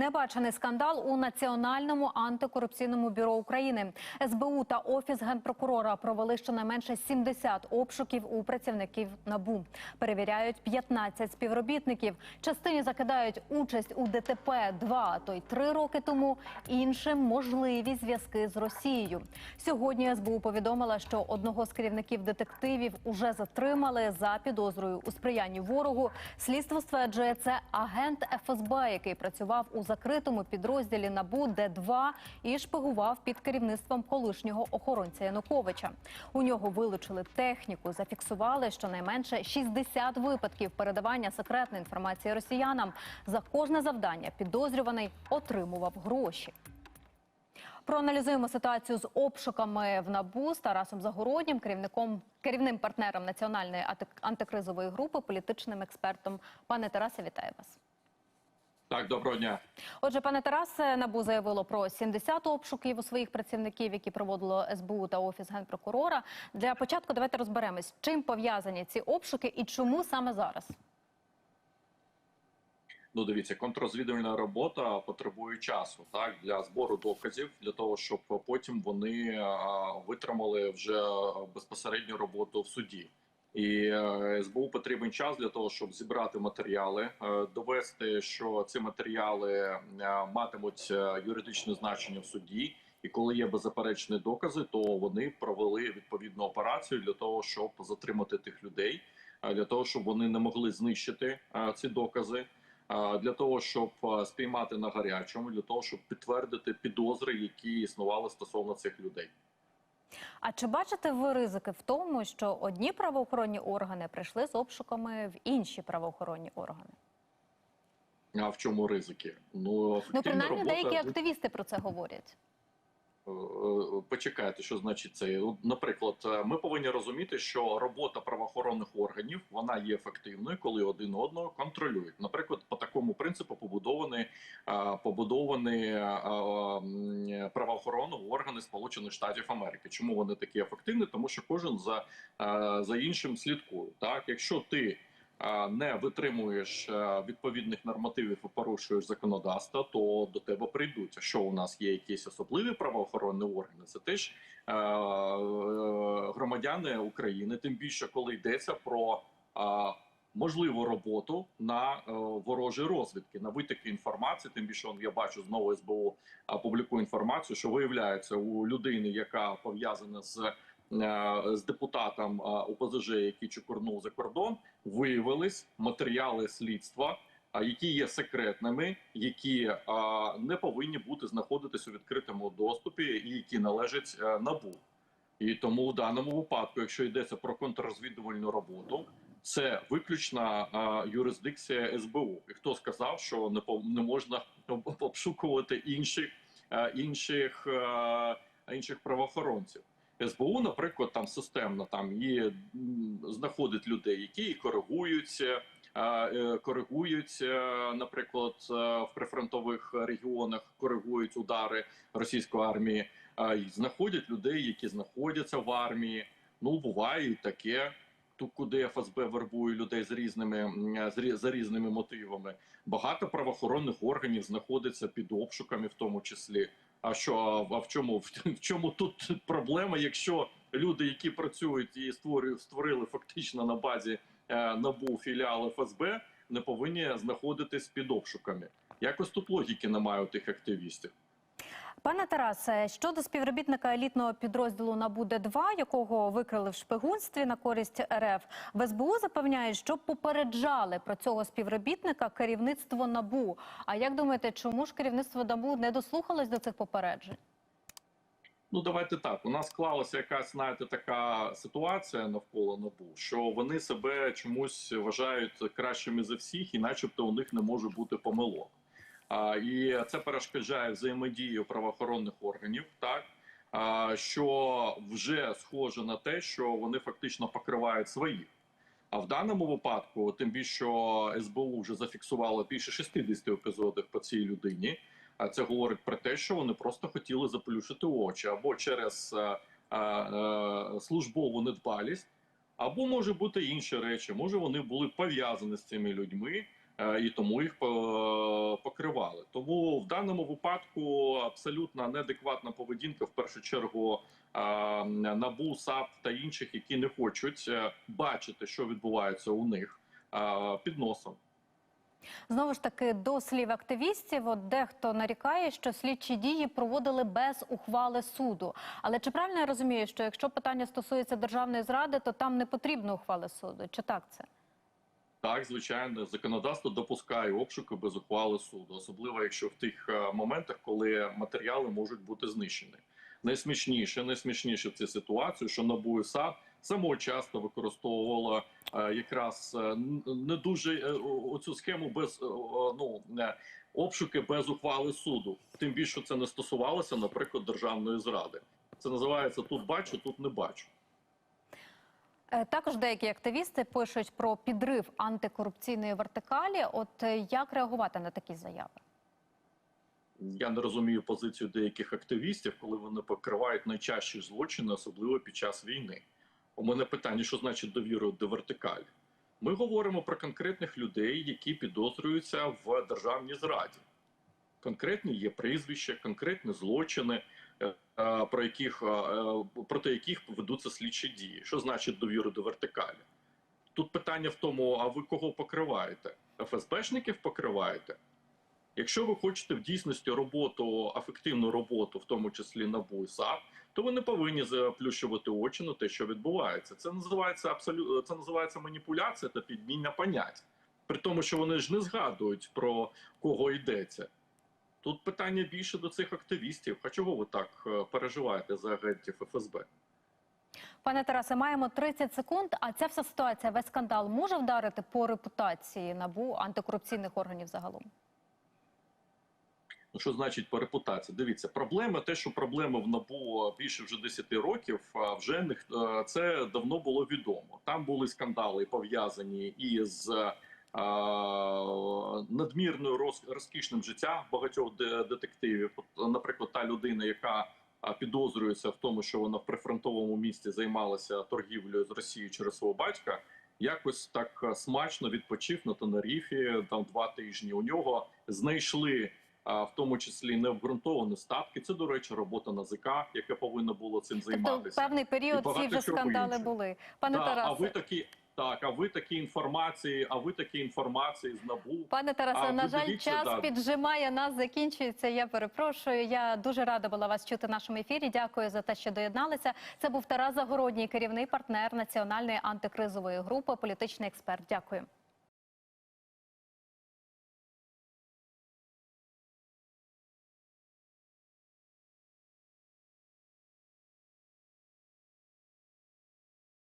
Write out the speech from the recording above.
Небачений скандал у Національному антикорупційному бюро України. СБУ та офіс генпрокурора провели щонайменше 70 обшуків у працівників набу. Перевіряють 15 співробітників. Частині закидають участь у ДТП два, то й три роки тому. Іншим можливі зв'язки з Росією. Сьогодні СБУ повідомила, що одного з керівників детективів уже затримали за підозрою у сприянні ворогу. Слідство стверджує, це агент ФСБ, який працював у закритому підрозділі НАБУ Д2 і шпигував під керівництвом колишнього охоронця Януковича. У нього вилучили техніку, зафіксували щонайменше 60 випадків передавання секретної інформації росіянам. За кожне завдання підозрюваний отримував гроші. Проаналізуємо ситуацію з обшуками в НАБУ з Тарасом Загороднім, керівником керівним партнером національної антикризової групи, політичним експертом. Пане Тарасе, вітаю вас. Так, доброго дня. Отже, пане Тарасе, НАБУ заявило про 70 обшуків у своїх працівників, які проводило СБУ та офіс генпрокурора. Для початку давайте розберемось, чим пов'язані ці обшуки і чому саме зараз. Ну, дивіться, контррозвідувальна робота потребує часу так для збору доказів, для того, щоб потім вони витримали вже безпосередню роботу в суді. І е, СБУ потрібен час для того, щоб зібрати матеріали, е, довести, що ці матеріали е, матимуть юридичне значення в суді. І коли є беззаперечні докази, то вони провели відповідну операцію для того, щоб затримати тих людей, для того, щоб вони не могли знищити ці докази. Для того щоб спіймати на гарячому, для того, щоб підтвердити підозри, які існували стосовно цих людей. А чи бачите ви ризики в тому, що одні правоохоронні органи прийшли з обшуками в інші правоохоронні органи? А в чому ризики? Ну, Ну, принаймні, робота- деякі активісти про це говорять. Е, е, Почекайте, що значить це. Наприклад, е, ми повинні розуміти, що робота правоохоронних органів вона є ефективною, коли один одного контролюють. Наприклад, по такому принципу побудовані побудовані правоохоронні органи Сполучених Штатів Америки. Чому вони такі ефективні? Тому що кожен за, за іншим слідкує. Так, якщо ти не витримуєш е, відповідних нормативів і порушуєш законодавство, то до тебе прийдуть. А що у нас є якісь особливі правоохоронні органи? Це теж е, е, громадяни України, тим більше коли йдеться про можливу роботу на ворожі розвідки, на витоки інформації. Тим більше я бачу знову СБУ публікує інформацію, що виявляється у людини, яка пов'язана з з депутатом е, ОПЗЖ, який чукурнув за кордон, виявились матеріали слідства, а, які є секретними, які не повинні бути знаходитись у відкритому доступі, і які належать е, набу. І тому в даному випадку, якщо йдеться про контррозвідувальну роботу, це виключна юрисдикція СБУ. І хто сказав, що не пов- не можна обшукувати інших е, інших, е, інших правоохоронців? СБУ, наприклад, там системно там є знаходить людей, які коригуються, е, коригують, е, наприклад, е, в прифронтових регіонах коригують удари російської армії, і знаходять людей, які знаходяться в армії. Ну буває таке. Тут куди ФСБ вербує людей з різними за різними мотивами. Багато правоохоронних органів знаходиться під обшуками, в тому числі. А що а в чому в чому тут проблема, якщо люди, які працюють і створюють створили фактично на базі е, набу філіал ФСБ, не повинні знаходитись під обшуками? Якось тут логіки немає у тих активістів. Пане Тарасе, щодо співробітника елітного підрозділу НАБУ Д2, якого викрили в шпигунстві на користь РФ, в СБУ запевняють, що попереджали про цього співробітника керівництво НАБУ. А як думаєте, чому ж керівництво НАБУ не дослухалось до цих попереджень? Ну, давайте так. У нас склалася якась, знаєте, така ситуація навколо НАБУ, що вони себе чомусь вважають кращими за всіх, і начебто у них не може бути помилок. А, і це перешкоджає взаємодію правоохоронних органів, так що вже схоже на те, що вони фактично покривають своїх. А в даному випадку, тим більше що СБУ вже зафіксувало більше 60 епізодів по цій людині. А це говорить про те, що вони просто хотіли заплющити очі або через е, е, е, службову недбалість, або може бути інші речі. Може, вони були пов'язані з цими людьми, і тому їх покривали. Тому в даному випадку абсолютно неадекватна поведінка, в першу чергу, е, НАБУ, САП та інших, які не хочуть е, бачити, що відбувається у них е, під носом. Знову ж таки, до слів активістів, от дехто нарікає, що слідчі дії проводили без ухвали суду. Але чи правильно я розумію, що якщо питання стосується державної зради, то там не потрібно ухвали суду? Чи так це? Так, звичайно, законодавство допускає обшуки без ухвали суду, особливо якщо в тих е, моментах, коли матеріали можуть бути знищені. Найсмішніше, найсмішніше в цій ситуації, що НАБУ і САП самого часто використовувало е, якраз е, не дуже оцю схему без ну обшуки без ухвали суду. Тим більше це не стосувалося, наприклад, державної зради. Це називається тут бачу, тут не бачу. Е, Також деякі активісти пишуть про підрив антикорупційної вертикалі. От е, як реагувати на такі заяви? Я не розумію позицію деяких активістів, коли вони покривають найчастіші злочини, особливо під час війни. У мене питання, що значить довіру до вертикалі? Ми говоримо про конкретних людей, які підозрюються в державній зраді. Конкретні є прізвища, конкретні злочини, про яких, е, е, проти яких ведуться слідчі дії. Що значить довіру до вертикалі? Тут питання в тому, а ви кого покриваєте? ФСБшників покриваєте? Якщо ви хочете в дійсності роботу, ефективну роботу, в тому числі НАБУ і САП, то ви не повинні заплющувати очі на те, що відбувається. Це називається абсолютно це називається маніпуляція та підміння понять. При тому, що вони ж не згадують про кого йдеться. Тут питання більше до цих активістів. А чого ви так е, переживаєте за агентів ФСБ? Пане Тарасе, маємо 30 секунд. А ця вся ситуація, весь скандал може вдарити по репутації набу антикорупційних органів загалом? Ну, що значить по репутації? Дивіться, проблема, те, що проблема в набу більше вже 10 років, а вже не це давно було відомо. Там були скандали пов'язані із надмірною роз, розкішним життям багатьох детективів. От, наприклад, та людина, яка підозрюється в тому, що вона в прифронтовому місті займалася торгівлею з Росією через свого батька. Якось так смачно відпочив на Тенеріфі там два тижні. У нього знайшли а, в тому числі необґрунтовані статки. Це, до речі, робота НАЗК, яке повинно було цим Тобто певний період ці вже скандали були. Пане Да, а ви такі так, а ви такі інформації, а ви такі інформації з НАБУ. Пане Тарасе, А на жаль, дивіться, час да. піджимає нас, закінчується. Я перепрошую. Я дуже рада була вас чути в нашому ефірі. Дякую за те, що доєдналися. Це був Тарас Загородній, керівний партнер національної антикризової групи, політичний експерт. Дякую.